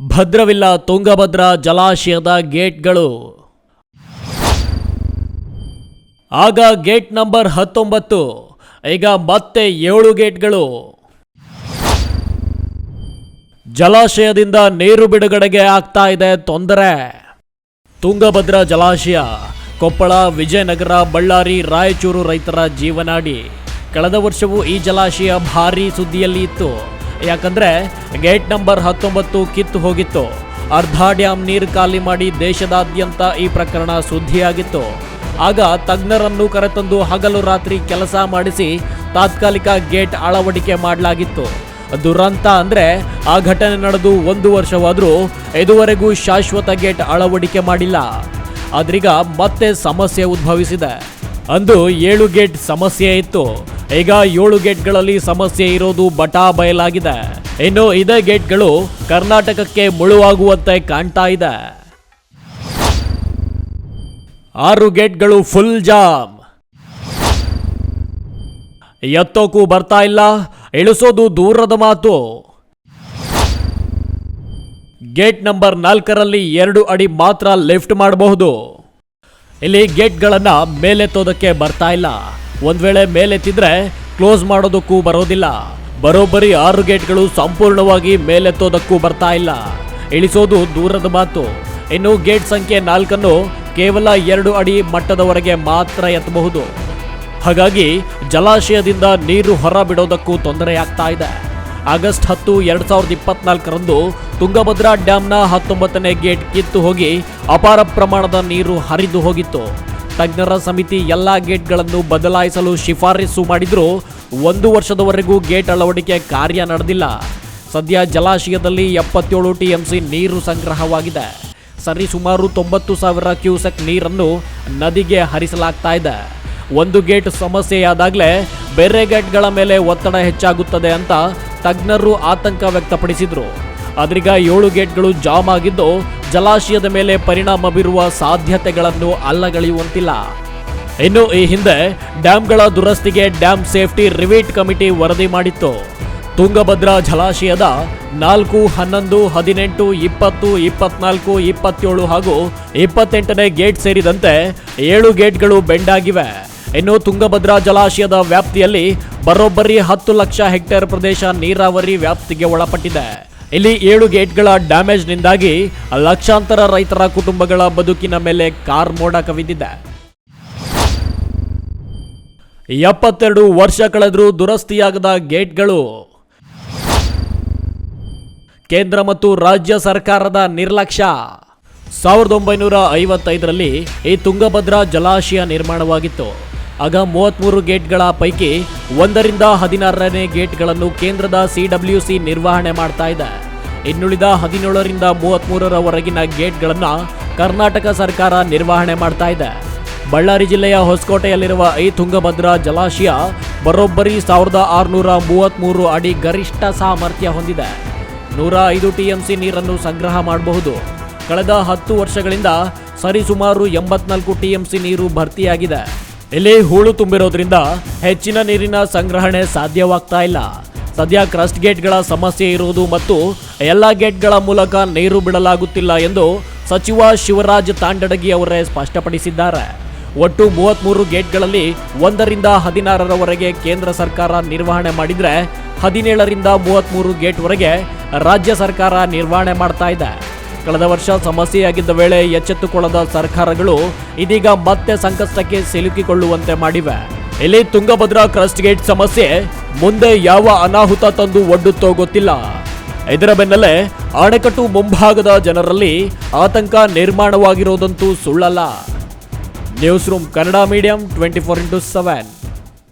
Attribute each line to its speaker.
Speaker 1: ಭದ್ರವಿಲ್ಲ ತುಂಗಭದ್ರಾ ಜಲಾಶಯದ ಗೇಟ್ಗಳು. ಆಗ gate number ಹತ್ತೊಂಬತ್ತು, ಈಗ ಮತ್ತೆ ಏಳು ಗೇಟ್ಗಳು. ಜಲಾಶಯದಿಂದ ನೀರು ಬಿಡುಗಡೆಗೆ ಆಗ್ತಾ ಇದೆ ತೊಂದರೆ. ತುಂಗಭದ್ರಾ ಜಲಾಶಯ, ಕೊಪ್ಪಳ, ವಿಜಯನಗರ, ಬಳ್ಳಾರಿ, ರಾಯಚೂರು ರೈತರ ಜೀವನಾಡಿ. ಕಳೆದ ವರ್ಷವೂ ಈ ಜಲಾಶಯ ಭಾರೀ ಸುದ್ದಿಯಲ್ಲಿ ಇತ್ತು. ಯಾಕಂದ್ರೆ ಗೇಟ್ ನಂಬರ್ ಹತ್ತೊಂಬತ್ತು ಕಿತ್ತು ಹೋಗಿತ್ತು. ಅರ್ಧ ಡ್ಯಾಮ್ ನೀರು ಖಾಲಿ ಮಾಡಿ ದೇಶದಾದ್ಯಂತ ಈ ಪ್ರಕರಣ ಸುದ್ದಿಯಾಗಿತ್ತು. ಆಗ ತಜ್ಞರನ್ನು ಕರೆತಂದು ಹಗಲು ರಾತ್ರಿ ಕೆಲಸ ಮಾಡಿಸಿ ತಾತ್ಕಾಲಿಕ ಗೇಟ್ ಅಳವಡಿಕೆ ಮಾಡಲಾಗಿತ್ತು. ದುರಂತ ಅಂದ್ರೆ ಆ ಘಟನೆ ನಡೆದು ಒಂದು ವರ್ಷವಾದರೂ ಇದುವರೆಗೂ ಶಾಶ್ವತ ಗೇಟ್ ಅಳವಡಿಕೆ ಮಾಡಿಲ್ಲ. ಆದ್ರೀಗ ಮತ್ತೆ ಸಮಸ್ಯೆ ಉದ್ಭವಿಸಿದೆ. ಅಂದು ಏಳು ಗೇಟ್ ಸಮಸ್ಯೆ ಇತ್ತು. ಈಗ ಏಳು ಗೇಟ್ಗಳಲ್ಲಿ ಸಮಸ್ಯೆ ಇರೋದು ಬಟಾ ಬಯಲಾಗಿದೆ. ಇನ್ನು ಇದೇ ಗೇಟ್ಗಳು ಕರ್ನಾಟಕಕ್ಕೆ ಮುಳುವಾಗುವಂತೆ ಕಾಣ್ತಾ ಇದೆ. ಆರು ಗೇಟ್ಗಳು ಫುಲ್ ಜಾಮ್. ಎತ್ತೋಕು ಬರ್ತಾ ಇಲ್ಲ, ಇಳಿಸೋದು ದೂರದ ಮಾತು. ಗೇಟ್ ನಂಬರ್ ನಾಲ್ಕರಲ್ಲಿ ಎರಡು ಅಡಿ ಮಾತ್ರ ಲಿಫ್ಟ್ ಮಾಡಬಹುದು. ಇಲ್ಲಿ ಗೇಟ್ಗಳನ್ನು ಮೇಲೆತ್ತೋದಕ್ಕೆ ಬರ್ತಾ ಇಲ್ಲ. ಒಂದ್ ವೇಳೆ ಮೇಲೆತ್ತಿದ್ರೆ ಕ್ಲೋಸ್ ಮಾಡೋದಕ್ಕೂ ಬರೋದಿಲ್ಲ. ಬರೋಬ್ಬರಿ ಆರು ಗೇಟ್ಗಳು ಸಂಪೂರ್ಣವಾಗಿ ಮೇಲೆತ್ತೋದಕ್ಕೂ ಬರ್ತಾ ಇಲ್ಲ. ಇಳಿಸೋದು ದೂರದ ಮಾತು. ಇನ್ನು ಗೇಟ್ ಸಂಖ್ಯೆ ನಾಲ್ಕನ್ನು ಕೇವಲ ಎರಡು ಅಡಿ ಮಟ್ಟದವರೆಗೆ ಮಾತ್ರ ಎತ್ತಬಹುದು. ಹಾಗಾಗಿ ಜಲಾಶಯದಿಂದ ನೀರು ಹೊರ ಬಿಡೋದಕ್ಕೂ ತೊಂದರೆಯಾಗ್ತಾ ಇದೆ. ಆಗಸ್ಟ್ ಹತ್ತು, ಎರಡು ಸಾವಿರದ ಇಪ್ಪತ್ನಾಲ್ಕರಂದು ತುಂಗಭದ್ರಾ ಡ್ಯಾಂನ ಹತ್ತೊಂಬತ್ತನೇ ಗೇಟ್ ಕಿತ್ತು ಹೋಗಿ ಅಪಾರ ಪ್ರಮಾಣದ ನೀರು ಹರಿದು ಹೋಗಿತ್ತು. ತಜ್ಞರ ಸಮಿತಿ ಎಲ್ಲ ಗೇಟ್ಗಳನ್ನು ಬದಲಾಯಿಸಲು ಶಿಫಾರಸು ಮಾಡಿದರೂ ಒಂದು ವರ್ಷದವರೆಗೂ ಗೇಟ್ ಅಳವಡಿಕೆ ಕಾರ್ಯ ನಡೆದಿಲ್ಲ. ಸದ್ಯ ಜಲಾಶಯದಲ್ಲಿ ಎಪ್ಪತ್ತೇಳು ಟಿಎಂಸಿ ನೀರು ಸಂಗ್ರಹವಾಗಿದೆ. ಸರಿ ಸುಮಾರು ತೊಂಬತ್ತು ಸಾವಿರ ಕ್ಯೂಸೆಕ್ ನೀರನ್ನು ನದಿಗೆ ಹರಿಸಲಾಗ್ತಾ ಇದೆ. ಒಂದು ಗೇಟ್ ಸಮಸ್ಯೆಯಾದಾಗಲೇ ಬೇರೆ ಗೇಟ್ಗಳ ಮೇಲೆ ಒತ್ತಡ ಹೆಚ್ಚಾಗುತ್ತದೆ ಅಂತ ತಜ್ಞರು ಆತಂಕ ವ್ಯಕ್ತಪಡಿಸಿದ್ರು. ಆದ್ರೀಗ ಏಳು ಗೇಟ್ಗಳು ಜಾಮ್ ಆಗಿದ್ದು ಜಲಾಶಯದ ಮೇಲೆ ಪರಿಣಾಮ ಬೀರುವ ಸಾಧ್ಯತೆಗಳನ್ನು ಅಲ್ಲಗಳೆಯುವಂತಿಲ್ಲ. ಇನ್ನು ಈ ಹಿಂದೆ ಡ್ಯಾಂಗಳ ದುರಸ್ತಿಗೆ ಡ್ಯಾಮ್ ಸೇಫ್ಟಿ ರಿವೀಟ್ ಕಮಿಟಿ ವರದಿ ಮಾಡಿತ್ತು. ತುಂಗಭದ್ರಾ ಜಲಾಶಯದ ನಾಲ್ಕು, ಹನ್ನೊಂದು, ಹದಿನೆಂಟು, ಇಪ್ಪತ್ತು, ಇಪ್ಪತ್ನಾಲ್ಕು, ಇಪ್ಪತ್ತೇಳು ಹಾಗೂ ಇಪ್ಪತ್ತೆಂಟನೇ ಗೇಟ್ ಸೇರಿದಂತೆ ಏಳು ಗೇಟ್ಗಳು ಬೆಂಡಾಗಿವೆ. ಇನ್ನು ತುಂಗಭದ್ರಾ ಜಲಾಶಯದ ವ್ಯಾಪ್ತಿಯಲ್ಲಿ ಬರೋಬ್ಬರಿ ಹತ್ತು ಲಕ್ಷ ಹೆಕ್ಟೇರ್ ಪ್ರದೇಶ ನೀರಾವರಿ ವ್ಯಾಪ್ತಿಗೆ ಒಳಪಟ್ಟಿದೆ. ಇಲ್ಲಿ ಏಳು ಗೇಟ್ಗಳ ಡ್ಯಾಮೇಜ್ನಿಂದಾಗಿ ಲಕ್ಷಾಂತರ ರೈತರ ಕುಟುಂಬಗಳ ಬದುಕಿನ ಮೇಲೆ ಕಾರ್ ಮೋಡ ಕವಿದಿದೆ. ಎಪ್ಪತ್ತೆರಡು ವರ್ಷ ಕಳೆದರೂ ದುರಸ್ತಿಯಾಗದ ಗೇಟ್ಗಳು. ಕೇಂದ್ರ ಮತ್ತು ರಾಜ್ಯ ಸರ್ಕಾರದ ನಿರ್ಲಕ್ಷ್ಯ. ಸಾವಿರದ ಒಂಬೈನೂರ ಐವತ್ತೈದರಲ್ಲಿ ಈ ತುಂಗಭದ್ರಾ ಜಲಾಶಯ ನಿರ್ಮಾಣವಾಗಿತ್ತು. ಆಗ ಮೂವತ್ಮೂರು ಗೇಟ್ಗಳ ಪೈಕಿ ಒಂದರಿಂದ ಹದಿನಾರನೇ ಗೇಟ್ಗಳನ್ನು ಕೇಂದ್ರದ ಸಿಡಬ್ಲ್ಯೂಸಿ ನಿರ್ವಹಣೆ ಮಾಡ್ತಾ ಇದೆ. ಇನ್ನುಳಿದ ಹದಿನೇಳರಿಂದ ಮೂವತ್ತ್ಮೂರರವರೆಗಿನ ಗೇಟ್ಗಳನ್ನು ಕರ್ನಾಟಕ ಸರ್ಕಾರ ನಿರ್ವಹಣೆ ಮಾಡ್ತಾ ಇದೆ. ಬಳ್ಳಾರಿ ಜಿಲ್ಲೆಯ ಹೊಸಕೋಟೆಯಲ್ಲಿರುವ ಐ ತುಂಗಭದ್ರಾ ಜಲಾಶಯ ಬರೋಬ್ಬರಿ ಸಾವಿರದ ಆರುನೂರ ಮೂವತ್ತ್ಮೂರು ಅಡಿ ಗರಿಷ್ಠ ಸಾಮರ್ಥ್ಯ ಹೊಂದಿದೆ. ನೂರ ಐದು ಟಿಎಂಸಿ ನೀರನ್ನು ಸಂಗ್ರಹ ಮಾಡಬಹುದು. ಕಳೆದ ಹತ್ತು ವರ್ಷಗಳಿಂದ ಸರಿಸುಮಾರು ಎಂಬತ್ನಾಲ್ಕು ಟಿಎಂಸಿ ನೀರು ಭರ್ತಿಯಾಗಿದೆ. ಇಲ್ಲಿ ಹೂಳು ತುಂಬಿರೋದ್ರಿಂದ ಹೆಚ್ಚಿನ ನೀರಿನ ಸಂಗ್ರಹಣೆ ಸಾಧ್ಯವಾಗ್ತಾ ಇಲ್ಲ. ಸದ್ಯ ಕ್ರಸ್ಟ್ ಗೇಟ್ಗಳ ಸಮಸ್ಯೆ ಇರುವುದು ಮತ್ತು ಎಲ್ಲ ಗೇಟ್ಗಳ ಮೂಲಕ ನೀರು ಬಿಡಲಾಗುತ್ತಿಲ್ಲ ಎಂದು ಸಚಿವ ಶಿವರಾಜ್ ತಾಂಡಡಗಿ ಅವರೇ ಸ್ಪಷ್ಟಪಡಿಸಿದ್ದಾರೆ. ಒಟ್ಟು ಮೂವತ್ಮೂರು ಗೇಟ್ಗಳಲ್ಲಿ ಒಂದರಿಂದ ಹದಿನಾರರವರೆಗೆ ಕೇಂದ್ರ ಸರ್ಕಾರ ನಿರ್ವಹಣೆ ಮಾಡಿದರೆ ಹದಿನೇಳರಿಂದ ಮೂವತ್ಮೂರು ಗೇಟ್ವರೆಗೆ ರಾಜ್ಯ ಸರ್ಕಾರ ನಿರ್ವಹಣೆ ಮಾಡ್ತಾ ಇದೆ. ಕಳೆದ ವರ್ಷ ಸಮಸ್ಯೆಯಾಗಿದ್ದ ವೇಳೆ ಎಚ್ಚೆತ್ತುಕೊಳ್ಳದ ಸರ್ಕಾರಗಳು ಇದೀಗ ಮತ್ತೆ ಸಂಕಷ್ಟಕ್ಕೆ ಸಿಲುಕಿಕೊಳ್ಳುವಂತೆ ಮಾಡಿವೆ. ಇಲ್ಲಿ ತುಂಗಭದ್ರಾ ಕ್ರಸ್ಟ್ ಗೇಟ್ ಸಮಸ್ಯೆ, ಮುಂದೆ ಯಾವ ಅನಾಹುತ ತಂದು ಒಡ್ಡುತ್ತೋ ಗೊತ್ತಿಲ್ಲ. ಇದರ ಬೆನ್ನಲ್ಲೇ ಅಣೆಕಟ್ಟು ಮುಂಭಾಗದ ಜನರಲ್ಲಿ ಆತಂಕ ನಿರ್ಮಾಣವಾಗಿರೋದಂತೂ ಸುಳ್ಳಲ್ಲ. News room Kannada medium twenty four into seven.